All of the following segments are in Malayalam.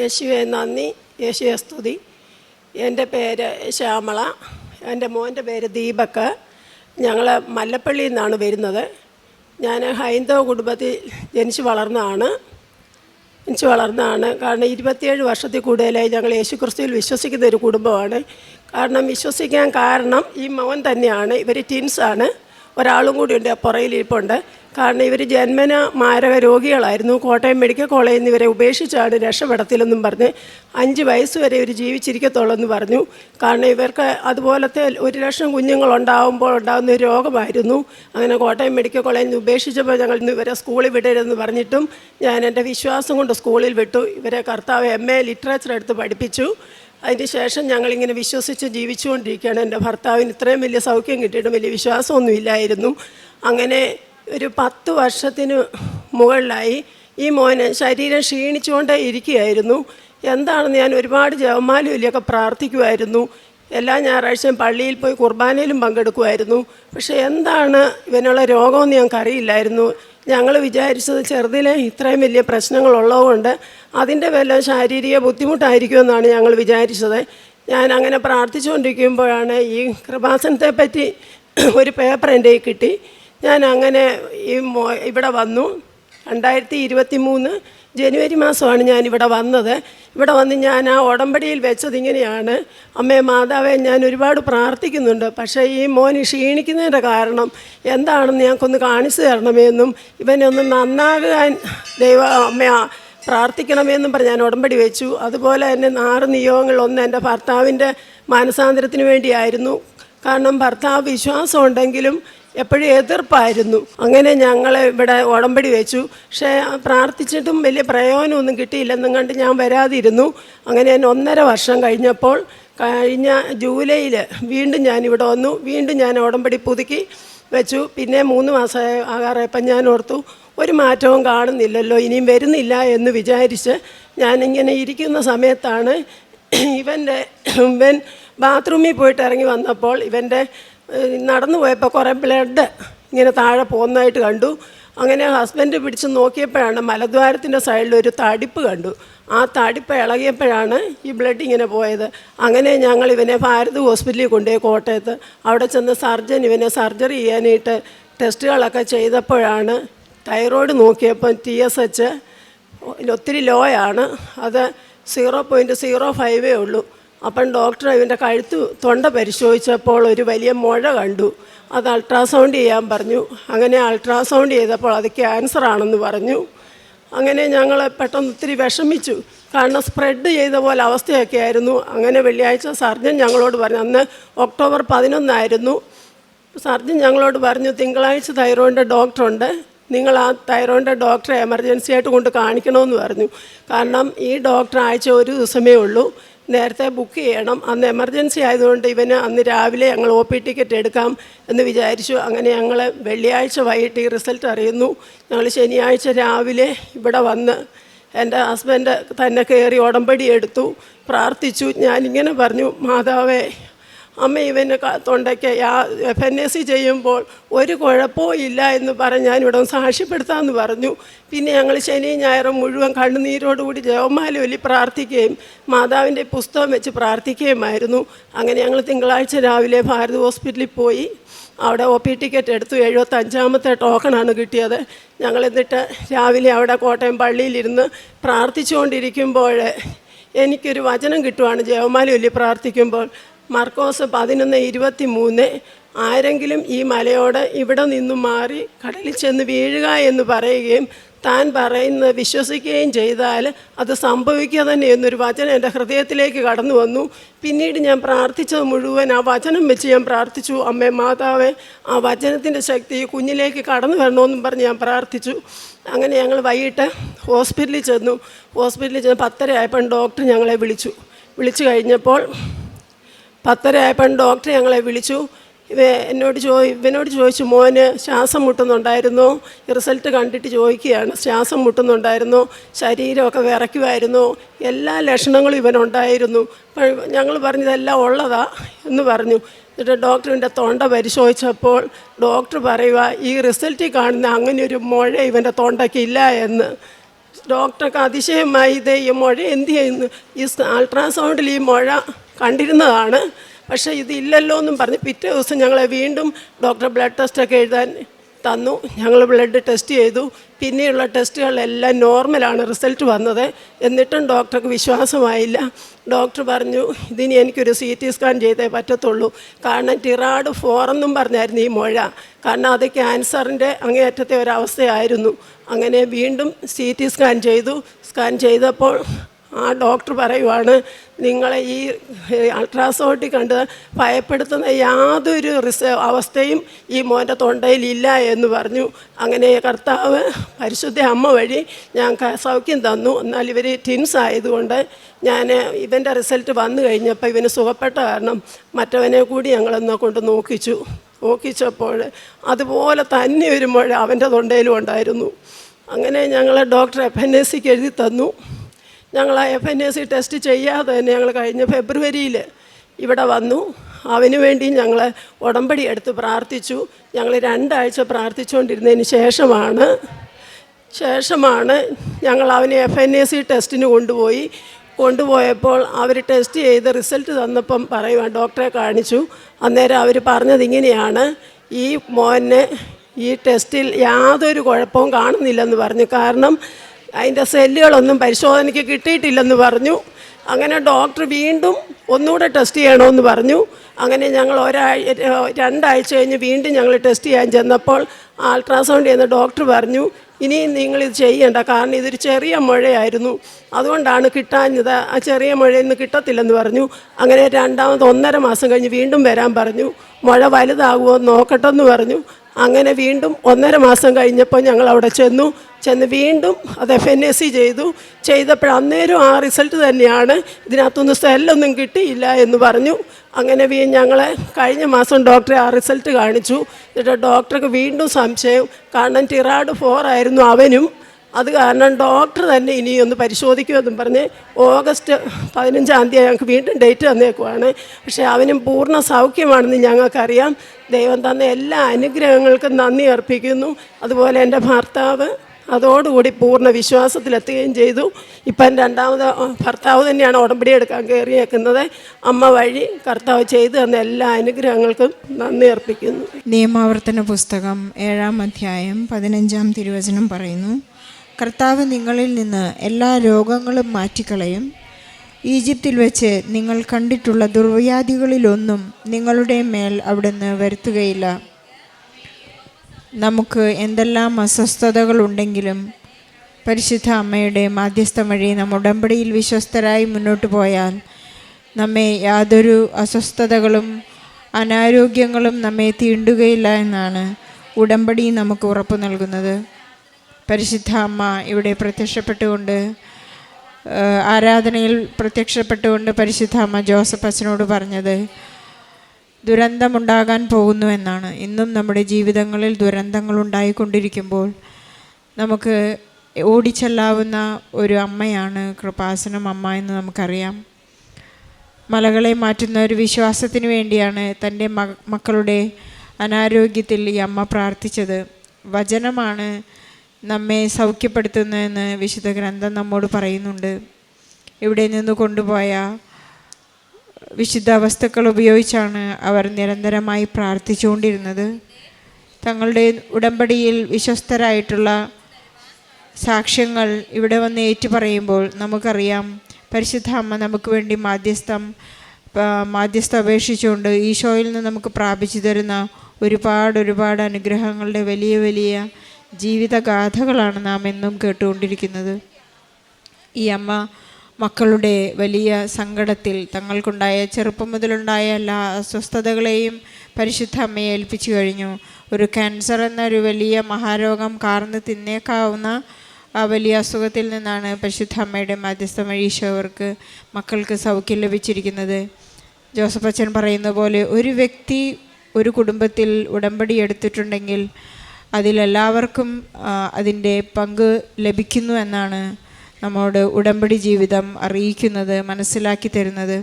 യേശുവെ നന്ദി. യേശുവെ സ്തുതി. എന്റെ പേര് ശ്യാമള. എന്റെ മോന്റെ പേര് ദീപക്. ഞങ്ങൾ മല്ലപ്പള്ളിയിൽ നിന്നാണ് വരുന്നത്. ഞാൻ ഹൈന്ദവ കുടുംബത്തിൽ ജനിച്ചു വളർന്നതാണ്. ജനിച്ച് വളർന്നതാണ്. കാരണം ഇരുപത്തിയേഴ് വർഷത്തിൽ കൂടുതലായി ഞങ്ങൾ യേശു ക്രിസ്തുവിൽ വിശ്വസിക്കുന്ന ഒരു കുടുംബമാണ്. കാരണം വിശ്വസിക്കാൻ കാരണം ഈ മോൻ തന്നെയാണ്. ഇവർ ട്വിൻസാണ് ഒരാളും കൂടി ഉണ്ട് പുറയിലിരിപ്പുണ്ട് കാരണം ഇവർ ജന്മന മാരക രോഗികളായിരുന്നു. കോട്ടയം മെഡിക്കൽ കോളേജിൽ നിന്ന് ഇവരെ ഉപേക്ഷിച്ചാണ് രക്ഷപ്പെടത്തില്ലെന്നും പറഞ്ഞ് അഞ്ച് വയസ്സ് വരെ ഇവർ ജീവിച്ചിരിക്കത്തുള്ളൂ എന്ന് പറഞ്ഞു. കാരണം ഇവർക്ക് അതുപോലത്തെ ഒരു ലക്ഷം കുഞ്ഞുങ്ങൾ ഉണ്ടാകുമ്പോൾ ഉണ്ടാകുന്ന ഒരു രോഗമായിരുന്നു. അങ്ങനെ കോട്ടയം മെഡിക്കൽ കോളേജിൽ നിന്ന് ഉപേക്ഷിച്ചപ്പോൾ ഞങ്ങൾ ഇവരെ സ്കൂളിൽ വിടരുതെന്ന് പറഞ്ഞിട്ടും ഞാൻ എന്റെ വിശ്വാസം കൊണ്ട് സ്കൂളിൽ വിട്ടു. ഇവരെ കർത്താവ് എം എ ലിറ്ററേച്ചർ എടുത്ത് പഠിപ്പിച്ചു. അതിന് ശേഷം ഞങ്ങളിങ്ങനെ വിശ്വസിച്ച് ജീവിച്ചുകൊണ്ടിരിക്കുകയാണ്. എന്റെ ഭർത്താവിന് ഇത്രയും വലിയ സൗഖ്യം കിട്ടിയിട്ടും വലിയ വിശ്വാസമൊന്നും ഇല്ലായിരുന്നു. അങ്ങനെ ഒരു പത്ത് വർഷത്തിന് മുകളിലായി ഈ മോന് ശരീരം ക്ഷീണിച്ചുകൊണ്ടേ ഇരിക്കുകയായിരുന്നു. എന്താണെന്ന് ഞാൻ ഒരുപാട് ജവമാലിയൊക്കെ പ്രാർത്ഥിക്കുമായിരുന്നു. എല്ലാ ഞായറാഴ്ചയും പള്ളിയിൽ പോയി കുർബാനയിലും പങ്കെടുക്കുമായിരുന്നു. പക്ഷേ എന്താണ് ഇവനുള്ള രോഗമെന്ന് ഞങ്ങൾക്കറിയില്ലായിരുന്നു. ഞങ്ങൾ വിചാരിച്ചത് ചെറുതിലെ ഇത്രയും വലിയ പ്രശ്നങ്ങളുള്ളതുകൊണ്ട് അതിന്റെ വല്ല ശാരീരിക ബുദ്ധിമുട്ടായിരിക്കുമെന്നാണ് ഞങ്ങൾ വിചാരിച്ചത്. ഞാൻ അങ്ങനെ പ്രാർത്ഥിച്ചുകൊണ്ടിരിക്കുമ്പോഴാണ് ഈ കൃപാസനത്തെ പറ്റി ഒരു പേപ്പർ എന്റെ കിട്ടി. ഞാൻ അങ്ങനെ ഈ ഇവിടെ വന്നു. രണ്ടായിരത്തി ഇരുപത്തി മൂന്ന് ജനുവരി മാസമാണ് ഞാൻ ഇവിടെ വന്നത്. ഇവിടെ വന്ന് ഞാൻ ആ ഉടമ്പടിയിൽ വെച്ചത് ഇങ്ങനെയാണ്. അമ്മേ മാതാവേ ഞാൻ ഒരുപാട് പ്രാർത്ഥിക്കുന്നുണ്ട്. പക്ഷേ ഈ മോന് ക്ഷീണിക്കുന്നതിന്റെ കാരണം എന്താണെന്ന് ഞങ്ങൾക്കൊന്ന് കാണിച്ചു തരണമെന്നും ഇവനെ ഒന്ന് നന്നാകാൻ ദൈവ അമ്മ പ്രാർത്ഥിക്കണമെന്നും പറഞ്ഞ് ഞാൻ ഉടമ്പടി വെച്ചു. അതുപോലെ തന്നെ ആറ് നിയോഗങ്ങൾ ഒന്ന് എന്റെ ഭർത്താവിന്റെ മാനസാന്തരത്തിന് വേണ്ടിയായിരുന്നു. കാരണം ഭർത്താവ് വിശ്വാസം ഉണ്ടെങ്കിലും എപ്പോഴും എതിർപ്പായിരുന്നു. അങ്ങനെ ഞങ്ങൾ ഇവിടെ ഉടമ്പടി വെച്ചു. പക്ഷേ പ്രാർത്ഥിച്ചിട്ടും വലിയ പ്രയോജനമൊന്നും കിട്ടിയില്ലെന്നും കണ്ട് ഞാൻ വരാതിരുന്നു. അങ്ങനെ ഞാൻ ഒന്നര വർഷം കഴിഞ്ഞപ്പോൾ കഴിഞ്ഞ ജൂലൈയിൽ വീണ്ടും ഞാൻ ഇവിടെ വന്നു. വീണ്ടും ഞാൻ ഉടമ്പടി പുതുക്കി വെച്ചു. പിന്നെ മൂന്ന് മാസമായ ആകാറായപ്പം ഞാൻ ഓർത്തു ഒരു മാറ്റവും കാണുന്നില്ലല്ലോ ഇനിയും വരുന്നില്ല എന്ന് വിചാരിച്ച് ഞാനിങ്ങനെ ഇരിക്കുന്ന സമയത്താണ് ഇവന്റെ ഇവൻ ബാത്റൂമിൽ പോയിട്ട് ഇറങ്ങി വന്നപ്പോൾ ഇവന്റെ നടന്നു പോയപ്പോൾ കുറേ ബ്ലഡ് ഇങ്ങനെ താഴെ പോകുന്നതായിട്ട് കണ്ടു. അങ്ങനെ ഹസ്ബൻഡ് പിടിച്ച് നോക്കിയപ്പോഴാണ് മലദ്വാരത്തിന്റെ സൈഡിൽ ഒരു തടിപ്പ് കണ്ടു. ആ തടിപ്പ് ഇളകിയപ്പോഴാണ് ഈ ബ്ലഡ് ഇങ്ങനെ പോയത്. അങ്ങനെ ഞങ്ങൾ ഇവനെ ഭാരത് ഹോസ്പിറ്റലിൽ കൊണ്ടുപോയി കോട്ടയത്ത്. അവിടെ ചെന്ന് സർജൻ ഇവനെ സർജറി ചെയ്യാനായിട്ട് ടെസ്റ്റുകളൊക്കെ ചെയ്തപ്പോഴാണ് തൈറോയ്ഡ് നോക്കിയപ്പോൾ ടി എസ് എച്ച് ഒത്തിരി ലോ ആണ്. അത് സീറോ പോയിന്റ് സീറോ ഫൈവേ ഉള്ളൂ. അപ്പം ഡോക്ടർ ഇവന്റെ കഴുത്ത് തൊണ്ട പരിശോധിച്ചപ്പോൾ ഒരു വലിയ മുഴ കണ്ടു. അത് അൾട്രാസൗണ്ട് ചെയ്യാൻ പറഞ്ഞു. അങ്ങനെ അൾട്രാസൗണ്ട് ചെയ്തപ്പോൾ അത് ക്യാൻസർ ആണെന്ന് പറഞ്ഞു. അങ്ങനെ ഞങ്ങൾ പെട്ടെന്ന് ഒത്തിരി വിഷമിച്ചു. കാരണം സ്പ്രെഡ് ചെയ്ത പോലെ അവസ്ഥയൊക്കെ ആയിരുന്നു. അങ്ങനെ വെള്ളിയാഴ്ച സർജൻ ഞങ്ങളോട് പറഞ്ഞു അന്ന് ഒക്ടോബർ പതിനൊന്നായിരുന്നു സർജൻ ഞങ്ങളോട് പറഞ്ഞു തിങ്കളാഴ്ച തൈറോയിഡിന്റെ ഡോക്ടറുണ്ട് നിങ്ങൾ ആ തൈറോയിഡിന്റെ ഡോക്ടറെ എമർജൻസി ആയിട്ട് കൊണ്ട് കാണിക്കണമെന്ന് പറഞ്ഞു. കാരണം ഈ ഡോക്ടർ ആഴ്ച ഒരു ദിവസമേ ഉള്ളൂ. നേരത്തെ ബുക്ക് ചെയ്യണം. അന്ന് എമർജൻസി ആയതുകൊണ്ട് ഇവന് അന്ന് രാവിലെ ഞങ്ങൾ ഒ പി ടിക്കറ്റ് എടുക്കാം എന്ന് വിചാരിച്ചു. അങ്ങനെ ഞങ്ങൾ വെള്ളിയാഴ്ച വൈകിട്ട് ഈ റിസൾട്ട് അറിയുന്നു. ഞങ്ങൾ ശനിയാഴ്ച രാവിലെ ഇവിടെ വന്ന് എന്റെ ഹസ്ബൻഡ് തന്നെ കയറി ഉടമ്പടി എടുത്തു. പ്രാർത്ഥിച്ചു. ഞാനിങ്ങനെ പറഞ്ഞു മാതാവേ അമ്മ ഇവന് തൊണ്ടയ്ക്ക് യാ എഫ് എൻ എസ് സി ചെയ്യുമ്പോൾ ഒരു കുഴപ്പവും ഇല്ല എന്ന് പറഞ്ഞ് ഞാനിവിടെ ഒന്ന് സാക്ഷ്യപ്പെടുത്താമെന്ന് പറഞ്ഞു. പിന്നെ ഞങ്ങൾ ശനി ഞായറും മുഴുവൻ കണ്ണുനീരോടുകൂടി ജവമാല ഒല്ലി പ്രാർത്ഥിക്കുകയും മാതാവിന്റെ പുസ്തകം വെച്ച് പ്രാർത്ഥിക്കുകയുമായിരുന്നു. അങ്ങനെ ഞങ്ങൾ തിങ്കളാഴ്ച രാവിലെ ഭാരത് ഹോസ്പിറ്റലിൽ പോയി. അവിടെ ഒ പി ടിക്കറ്റ് എടുത്തു. എഴുപത്തഞ്ചാമത്തെ ടോക്കണാണ് കിട്ടിയത്. ഞങ്ങൾ എന്നിട്ട് രാവിലെ അവിടെ കോട്ടയം പള്ളിയിലിരുന്ന് പ്രാർത്ഥിച്ചുകൊണ്ടിരിക്കുമ്പോൾ എനിക്കൊരു വചനം കിട്ടുവാണ് ജയമാലി വലിയ പ്രാർത്ഥിക്കുമ്പോൾ. മർക്കോസ് പതിനൊന്ന് ഇരുപത്തി മൂന്ന് ആരെങ്കിലും ഈ മലയോട് ഇവിടെ നിന്നും മാറി കടലിൽ ചെന്ന് വീഴുക എന്ന് പറയുകയും താൻ പറയുന്നത് വിശ്വസിക്കുകയും ചെയ്താൽ അത് സംഭവിക്കുക തന്നെ എന്നൊരു വചനം എന്റെ ഹൃദയത്തിലേക്ക് കടന്നു വന്നു. പിന്നീട് ഞാൻ പ്രാർത്ഥിച്ചത് മുഴുവൻ ആ വചനം വെച്ച് ഞാൻ പ്രാർത്ഥിച്ചു. അമ്മേ മാതാവേ ആ വചനത്തിന്റെ ശക്തി കുഞ്ഞിലേക്ക് കടന്നു വരണമെന്നും പറഞ്ഞ് ഞാൻ പ്രാർത്ഥിച്ചു. അങ്ങനെ ഞങ്ങൾ വൈകിട്ട് ഹോസ്പിറ്റലിൽ ചെന്നു. ഹോസ്പിറ്റലിൽ ചെന്ന് പത്തര ആയപ്പോൾ ഡോക്ടർ ഞങ്ങളെ വിളിച്ചു. വിളിച്ചു കഴിഞ്ഞപ്പോൾ പത്തര ആയപ്പോൾ ഡോക്ടർ ഞങ്ങളെ വിളിച്ചു. ഇവ എന്നോട് ചോ ഇവനോട് ചോദിച്ചു മോന് ശ്വാസം മുട്ടുന്നുണ്ടായിരുന്നു. റിസൾട്ട് കണ്ടിട്ട് ചോദിക്കുകയാണ് ശ്വാസം മുട്ടുന്നുണ്ടായിരുന്നു ശരീരമൊക്കെ വിറയ്ക്കുമായിരുന്നു എല്ലാ ലക്ഷണങ്ങളും ഇവനുണ്ടായിരുന്നു. ഞങ്ങൾ പറഞ്ഞതെല്ലാം ഉള്ളതാ എന്ന് പറഞ്ഞു. എന്നിട്ട് ഡോക്ടറിന്റെ തൊണ്ട പരിശോധിച്ചപ്പോൾ ഡോക്ടർ പറയുക ഈ റിസൾട്ടിൽ കാണുന്ന അങ്ങനെ ഒരു മുഴ ഇവന്റെ തൊണ്ടയ്ക്ക് ഇല്ല എന്ന്. ഡോക്ടർക്ക് അതിശയമായി ഇത് ഈ മുഴ എന്ത് ചെയ്യുന്നു? ഈ അൾട്രാസൗണ്ടിൽ ഈ മുഴ കണ്ടിരുന്നതാണ്. പക്ഷേ ഇതില്ലല്ലോ എന്നും പറഞ്ഞ് പിറ്റേ ദിവസം ഞങ്ങളെ വീണ്ടും ഡോക്ടർ ബ്ലഡ് ടെസ്റ്റൊക്കെ എഴുതാൻ തന്നു. ഞങ്ങൾ ബ്ലഡ് ടെസ്റ്റ് ചെയ്തു. പിന്നെയുള്ള ടെസ്റ്റുകളെല്ലാം നോർമലാണ് റിസൾട്ട് വന്നത്. എന്നിട്ടും ഡോക്ടർക്ക് വിശ്വാസമായില്ല. ഡോക്ടർ പറഞ്ഞു ഇതിനി എനിക്കൊരു സി ടി സ്കാൻ ചെയ്തേ പറ്റത്തുള്ളൂ. കാരണം ടിറാഡ് ഫോറെന്നും പറഞ്ഞായിരുന്നു ഈ മുഴ. കാരണം അത് ക്യാൻസറിന്റെ അങ്ങേയറ്റത്തെ ഒരവസ്ഥയായിരുന്നു. അങ്ങനെ വീണ്ടും സി ടി സ്കാൻ ചെയ്തു. സ്കാൻ ചെയ്തപ്പോൾ ആ ഡോക്ടർ പറയുവാണ് നിങ്ങളെ ഈ അൾട്രാസൗണ്ടിൽ കണ്ട് ഭയപ്പെടുത്തുന്ന യാതൊരു റിസ അവസ്ഥയും ഈ മോന്റെ തൊണ്ടയിലില്ല എന്ന് പറഞ്ഞു. അങ്ങനെ കർത്താവ് പരിശുദ്ധ അമ്മ വഴി ഞാൻ സൗഖ്യം തന്നു. എന്നാൽ ഇവർ ടിൻസ് ആയതുകൊണ്ട് ഞാൻ ഇവന്റെ റിസൾട്ട് വന്നു കഴിഞ്ഞപ്പോൾ ഇവന് സുഖപ്പെട്ട കാരണം മറ്റവനെ കൂടി ഞങ്ങളെന്നെ കൊണ്ട് നോക്കിച്ചു. നോക്കിച്ചപ്പോൾ അതുപോലെ തന്നെ ഒരു മുഴ അവന്റെ തൊണ്ടയിലും ഉണ്ടായിരുന്നു. അങ്ങനെ ഞങ്ങൾ ഡോക്ടർ എഫ് എൻ എസ് സിക്ക് എഴുതി തന്നു. ഞങ്ങൾ ആ F N A C test ചെയ്യാതെ തന്നെ ഞങ്ങൾ കഴിഞ്ഞ ഫെബ്രുവരിയിൽ ഇവിടെ വന്നു. അവന് വേണ്ടി ഞങ്ങൾ ഉടമ്പടി എടുത്ത് പ്രാർത്ഥിച്ചു. ഞങ്ങൾ രണ്ടാഴ്ച പ്രാർത്ഥിച്ചുകൊണ്ടിരുന്നതിന് ശേഷമാണ് ശേഷമാണ് ഞങ്ങൾ അവനെ എഫ് എൻ എ സി ടെസ്റ്റിന് കൊണ്ടുപോയി. കൊണ്ടുപോയപ്പോൾ അവർ ടെസ്റ്റ് ചെയ്ത് റിസൾട്ട് തന്നപ്പം പറയുവാൻ ഡോക്ടറെ കാണിച്ചു. അന്നേരം അവർ പറഞ്ഞത് ഇങ്ങനെയാണ്. ഈ മോനെ ഈ ടെസ്റ്റിൽ യാതൊരു കുഴപ്പവും കാണുന്നില്ലെന്ന് പറഞ്ഞു. കാരണം അതിന്റെ സെല്ലുകളൊന്നും പരിശോധനയ്ക്ക് കിട്ടിയിട്ടില്ലെന്ന് പറഞ്ഞു. അങ്ങനെ ഡോക്ടർ വീണ്ടും ഒന്നുകൂടെ ടെസ്റ്റ് ചെയ്യണമെന്ന് പറഞ്ഞു. അങ്ങനെ ഞങ്ങൾ ഒരാഴ്ച രണ്ടാഴ്ച കഴിഞ്ഞ് വീണ്ടും ഞങ്ങൾ ടെസ്റ്റ് ചെയ്യാൻ ചെന്നപ്പോൾ അൾട്രാസൗണ്ട് ചെയ്യുന്ന ഡോക്ടർ പറഞ്ഞു ഇനിയും നിങ്ങളിത് ചെയ്യണ്ട കാരണം ഇതൊരു ചെറിയ മുഴയായിരുന്നു. അതുകൊണ്ടാണ് കിട്ടാഞ്ഞത് ആ ചെറിയ മുഴയിൽ നിന്ന് കിട്ടത്തില്ലെന്ന് പറഞ്ഞു. അങ്ങനെ രണ്ടാമത് ഒന്നര മാസം കഴിഞ്ഞ് വീണ്ടും വരാൻ പറഞ്ഞു. മഴ വലുതാകുമോ നോക്കട്ടെന്ന് പറഞ്ഞു. അങ്ങനെ വീണ്ടും ഒന്നര മാസം കഴിഞ്ഞപ്പോൾ ഞങ്ങൾ അവിടെ ചെന്നു. ചെന്ന് വീണ്ടും അത് എഫ് എൻ എസ് സി ചെയ്തു. ചെയ്തപ്പോൾ അന്നേരം ആ റിസൾട്ട് തന്നെയാണ്. ഇതിനകത്തൊന്നും സെല്ലൊന്നും കിട്ടിയില്ല എന്ന് പറഞ്ഞു. അങ്ങനെ വീ ഞങ്ങളെ കഴിഞ്ഞ മാസം ഡോക്ടറെ ആ റിസൾട്ട് കാണിച്ചു. എന്നിട്ട് ഡോക്ടർക്ക് വീണ്ടും സംശയം. കാരണം ടിറാഡ് ഫോർ ആയിരുന്നു അവനും. അത് കാരണം ഡോക്ടർ തന്നെ ഇനി ഒന്ന് പരിശോധിക്കുമെന്നും പറഞ്ഞ് ഓഗസ്റ്റ് പതിനഞ്ചാം തീയതി ഞങ്ങൾക്ക് വീണ്ടും ഡേറ്റ് തന്നേക്കുവാണ്. പക്ഷേ അവനും പൂർണ സൗഖ്യമാണെന്ന് ഞങ്ങൾക്കറിയാം. ദൈവം തന്ന എല്ലാ അനുഗ്രഹങ്ങൾക്കും നന്ദി അർപ്പിക്കുന്നു. അതുപോലെ എന്റെ ഭർത്താവ് അതോടുകൂടി പൂർണ വിശ്വാസത്തിലെത്തുകയും ചെയ്തു. ഇപ്പം രണ്ടാമത് ഭർത്താവ് തന്നെയാണ് ഉടമ്പടി എടുക്കാൻ കയറിയേക്കുന്നത്. അമ്മ വഴി കർത്താവ് ചെയ്തു തന്ന എല്ലാ അനുഗ്രഹങ്ങൾക്കും നന്ദി അർപ്പിക്കുന്നു. നിയമാവർത്തന പുസ്തകം ഏഴാം അധ്യായം പതിനഞ്ചാം തിരുവചനം പറയുന്നു. കർത്താവ് നിങ്ങളിൽ നിന്ന് എല്ലാ രോഗങ്ങളും മാറ്റിക്കളയും. ഈജിപ്തിൽ വെച്ച് നിങ്ങൾ കണ്ടിട്ടുള്ള ദുർവ്യാധികളിലൊന്നും നിങ്ങളുടെ മേൽ അവിടുന്ന് വരുത്തുകയില്ല. നമുക്ക് എന്തെല്ലാം അസ്വസ്ഥതകളുണ്ടെങ്കിലും പരിശുദ്ധ അമ്മയുടെ മാധ്യസ്ഥം വഴി നാം ഉടമ്പടിയിൽ വിശ്വസ്തരായി മുന്നോട്ട് പോയാൽ നമ്മെ യാതൊരു അസ്വസ്ഥതകളും അനാരോഗ്യങ്ങളും നമ്മെ തീണ്ടുകയില്ല എന്നാണ് ഉടമ്പടി നമുക്ക് ഉറപ്പ് നൽകുന്നത്. പരിശുദ്ധ അമ്മ ഇവിടെ പ്രത്യക്ഷപ്പെട്ടുകൊണ്ട് ആരാധനയിൽ പ്രത്യക്ഷപ്പെട്ടുകൊണ്ട് പരിശുദ്ധ അമ്മ ജോസഫ് അച്ഛനോട് പറഞ്ഞത് ദുരന്തമുണ്ടാകാൻ പോകുന്നു എന്നാണ്. ഇന്നും നമ്മുടെ ജീവിതങ്ങളിൽ ദുരന്തങ്ങൾ ഉണ്ടായിക്കൊണ്ടിരിക്കുമ്പോൾ നമുക്ക് ഓടിച്ചെല്ലാവുന്ന ഒരു അമ്മയാണ് കൃപാസനം അമ്മ എന്ന് നമുക്കറിയാം. മലകളെ മാറ്റുന്ന ഒരു വിശ്വാസത്തിന് വേണ്ടിയാണ് തന്റെ മക്കളുടെ അനാരോഗ്യത്തിൽ ഈ അമ്മ പ്രാർത്ഥിച്ചത്. വചനമാണ് നമ്മെ സൗഖ്യപ്പെടുത്തുന്നതെന്ന് വിശുദ്ധ ഗ്രന്ഥം നമ്മോട് പറയുന്നുണ്ട്. ഇവിടെ നിന്ന് കൊണ്ടുപോയ വിശുദ്ധ വസ്തുക്കൾ ഉപയോഗിച്ചാണ് അവർ നിരന്തരമായി പ്രാർത്ഥിച്ചുകൊണ്ടിരുന്നത്. തങ്ങളുടെ ഉടമ്പടിയിൽ വിശ്വസ്തരായിട്ടുള്ള സാക്ഷ്യങ്ങൾ ഇവിടെ വന്ന് ഏറ്റുപറയുമ്പോൾ നമുക്കറിയാം പരിശുദ്ധ അമ്മ നമുക്ക് വേണ്ടി മാധ്യസ്ഥം മാധ്യസ്ഥ അപേക്ഷിച്ചുകൊണ്ട് ഈശോയിൽ നിന്ന് നമുക്ക് പ്രാപിച്ചു തരുന്ന ഒരുപാട് ഒരുപാട് അനുഗ്രഹങ്ങളുടെ വലിയ വലിയ ജീവിതഗാഥകളാണ് നാം എന്നും കേട്ടുകൊണ്ടിരിക്കുന്നത്. ഈ അമ്മ മക്കളുടെ വലിയ സങ്കടത്തിൽ തങ്ങൾക്കുണ്ടായ ചെറുപ്പം മുതലുണ്ടായ എല്ലാ അസ്വസ്ഥതകളെയും പരിശുദ്ധ അമ്മയെ ഏൽപ്പിച്ചു കഴിഞ്ഞു. ഒരു ക്യാൻസർ എന്നൊരു വലിയ മഹാരോഗം കാർന്ന് തിന്നേക്കാവുന്ന ആ വലിയ അസുഖത്തിൽ നിന്നാണ് പരിശുദ്ധ അമ്മയുടെ മധ്യസ്ഥ ഈശോ മക്കൾക്ക് സൗഖ്യം ലഭിച്ചിരിക്കുന്നത്. ജോസഫ് അച്ഛൻ പറയുന്ന പോലെ ഒരു വ്യക്തി ഒരു കുടുംബത്തിൽ ഉടമ്പടി എടുത്തിട്ടുണ്ടെങ്കിൽ അതിലെല്ലാവർക്കും അതിന്റെ പങ്ക് ലഭിക്കുന്നു എന്നാണ് നമ്മുടെ ഉടമ്പടി ജീവിതം അറിയിക്കുന്നത് മനസ്സിലാക്കി തരുന്നത്.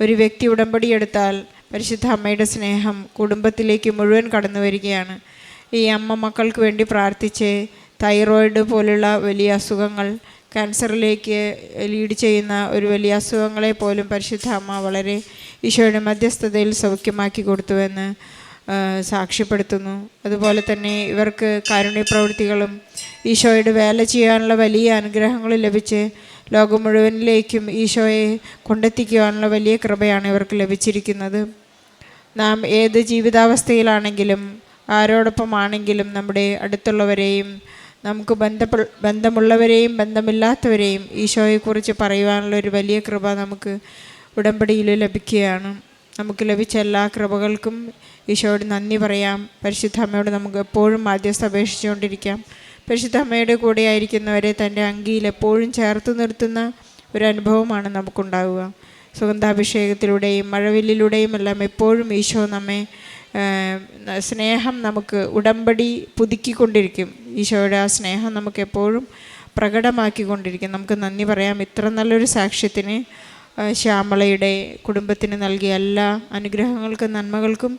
ഒരു വ്യക്തി ഉടമ്പടി എടുത്താൽ പരിശുദ്ധ അമ്മയുടെ സ്നേഹം കുടുംബത്തിലേക്ക് മുഴുവൻ കടന്നു വരികയാണ്. ഈ അമ്മ മക്കൾക്ക് വേണ്ടി പ്രാർത്ഥിച്ച് തൈറോയിഡ് പോലുള്ള വലിയ അസുഖങ്ങൾ ക്യാൻസറിലേക്ക് ലീഡ് ചെയ്യുന്ന ഒരു വലിയ അസുഖങ്ങളെ പോലും പരിശുദ്ധ അമ്മ വളരെ ഈശോയുടെ മധ്യസ്ഥതയിൽ സൗഖ്യമാക്കി കൊടുത്തുവെന്ന് സാക്ഷ്യപ്പെടുത്തുന്നു. അതുപോലെ തന്നെ ഇവർക്ക് കാരുണ്യ പ്രവൃത്തികളും ഈശോയുടെ വേല ചെയ്യാനുള്ള വലിയ അനുഗ്രഹങ്ങളും ലഭിച്ച് ലോകം മുഴുവനിലേക്കും ഈശോയെ കൊണ്ടെത്തിക്കുവാനുള്ള വലിയ കൃപയാണ് ഇവർക്ക് ലഭിച്ചിരിക്കുന്നത്. നാം ഏത് ജീവിതാവസ്ഥയിലാണെങ്കിലും ആരോടൊപ്പമാണെങ്കിലും നമ്മുടെ അടുത്തുള്ളവരെയും നമുക്ക് ബന്ധപ്പെ ബന്ധമുള്ളവരെയും ബന്ധമില്ലാത്തവരെയും ഈശോയെക്കുറിച്ച് പറയുവാനുള്ള ഒരു വലിയ കൃപ നമുക്ക് ഉടമ്പടിയിൽ ലഭിക്കുകയാണ്. നമുക്ക് ലഭിച്ച എല്ലാ കൃപകൾക്കും ഈശോയോട് നന്ദി പറയാം. പരിശുദ്ധ അമ്മയോട് നമുക്ക് എപ്പോഴും മാധ്യസ്ഥ അപേക്ഷിച്ചുകൊണ്ടിരിക്കാം. പരിശുദ്ധ അമ്മയുടെ കൂടെ ആയിരിക്കുന്നവരെ തന്റെ അങ്കിയിൽ എപ്പോഴും ചേർത്ത് നിർത്തുന്ന ഒരു അനുഭവമാണ് നമുക്കുണ്ടാവുക. സുഗന്ധാഭിഷേകത്തിലൂടെയും മഴവില്ലിലൂടെയും എല്ലാം എപ്പോഴും ഈശോ നമ്മെ സ്നേഹം നമുക്ക് ഉടമ്പടി പുതുക്കിക്കൊണ്ടിരിക്കും. ഈശോയുടെ ആ സ്നേഹം നമുക്ക് എപ്പോഴും പ്രകടമാക്കിക്കൊണ്ടിരിക്കും. നമുക്ക് നന്ദി പറയാം. ഇത്ര നല്ലൊരു സാക്ഷ്യത്തിന് ശ്യാമളയുടെ കുടുംബത്തിന് നൽകിയ എല്ലാ അനുഗ്രഹങ്ങൾക്കും നന്മകൾക്കും